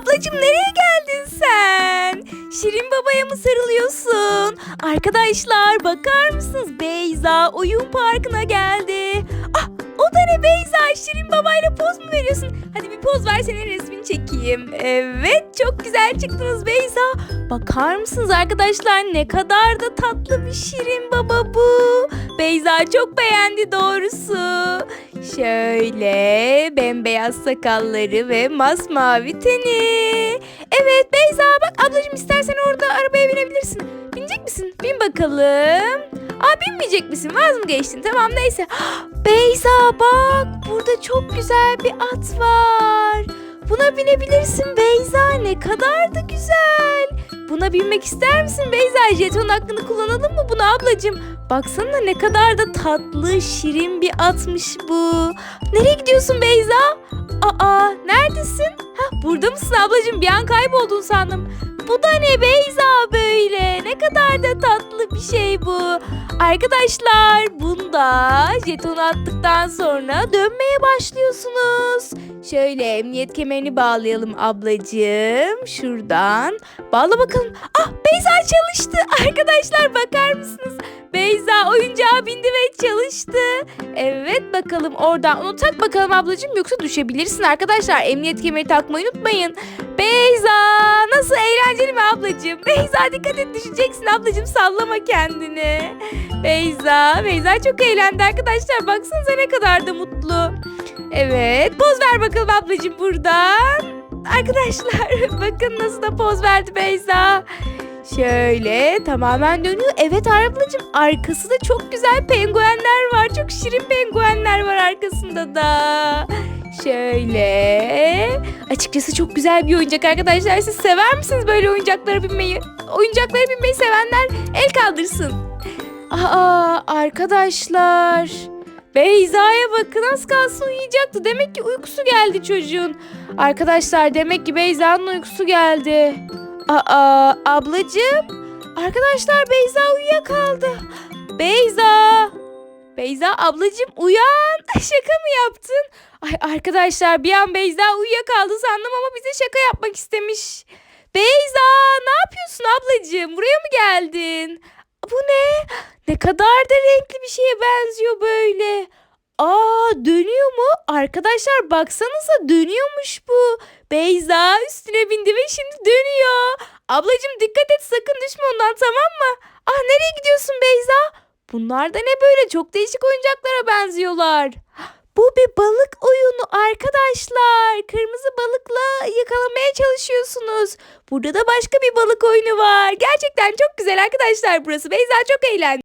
Ablacım nereye geldin sen? Şirin babaya mı sarılıyorsun? Arkadaşlar bakar mısınız? Beyza oyun parkına geldi. Ah o da ne Beyza? Şirin babayla poz mu veriyorsun? Hadi bir poz ver senin resmini çekeyim. Evet çok güzel çıktınız Beyza. Bakar mısınız arkadaşlar ne kadar da tatlı bir Şirin baba bu. Beyza çok beğendi doğrusu. Şöyle bembeyaz sakalları ve masmavi teni. Evet Beyza bak ablacığım istersen orada arabaya binebilirsin. Binecek misin? Bin bakalım. Aa binmeyecek misin? Vaz mı geçtin? Tamam neyse. Beyza bak burada çok güzel bir at var. Buna binebilirsin Beyza ne kadar da güzel. Buna binmek ister misin Beyza? Jeton hakkını kullanalım mı bunu ablacığım? Baksana ne kadar da tatlı, şirin bir atmış bu. Nereye gidiyorsun Beyza? Aa, neredesin? Ha, burada mısın ablacığım? Bir an kayboldun sandım. Bu da ne Beyza böyle? Ne kadar da tatlı bir şey bu. Arkadaşlar bunda jeton attıktan sonra dönmeye başlıyorsunuz. Şöyle emniyet kemerini bağlayalım ablacığım. Şuradan. Bağla bakalım. Ah Beyza çalıştı. Arkadaşlar bakar mısınız? Oyuncağa bindi ve çalıştı. Evet bakalım oradan. Onu tak bakalım ablacığım yoksa düşebilirsin arkadaşlar. Emniyet kemeri takmayı unutmayın. Beyza nasıl eğlenceli mi ablacığım? Beyza dikkat et düşeceksin ablacığım sallama kendini. Beyza, Beyza çok eğlendi arkadaşlar. Baksanıza ne kadar da mutlu. Evet poz ver bakalım ablacığım buradan. Arkadaşlar bakın nasıl da poz verdi Beyza. Şöyle tamamen dönüyor. Evet ablacığım arkası da çok güzel penguenler var. Çok şirin penguenler var arkasında da. Şöyle. Açıkçası çok güzel bir oyuncak arkadaşlar. Siz sever misiniz böyle oyuncaklara binmeyi? Oyuncaklara binmeyi sevenler el kaldırsın. Aa arkadaşlar. Beyza'ya bakın az kalsın uyuyacaktı. Demek ki uykusu geldi çocuğun. Arkadaşlar demek ki Beyza'nın uykusu geldi. Aa ablacığım. Arkadaşlar Beyza uyuyakaldı. Beyza. Beyza ablacığım uyan. Şaka mı yaptın? Ay arkadaşlar bir an Beyza uyuyakaldı sandım ama bize şaka yapmak istemiş. Beyza ne yapıyorsun ablacığım? Buraya mı geldin? Bu ne? Ne kadar da renkli bir şeye benziyor böyle. Aa dönüyor mu? Arkadaşlar baksanıza dönüyormuş bu. Beyza üstüne bindi ve şimdi dönüyor. Ablacığım dikkat et sakın düşme ondan tamam mı? Ah nereye gidiyorsun Beyza? Bunlar da ne böyle çok değişik oyuncaklara benziyorlar. Bu bir balık oyunu arkadaşlar. Kırmızı balıkla yakalamaya çalışıyorsunuz. Burada da başka bir balık oyunu var. Gerçekten çok güzel arkadaşlar burası. Beyza çok eğlendi.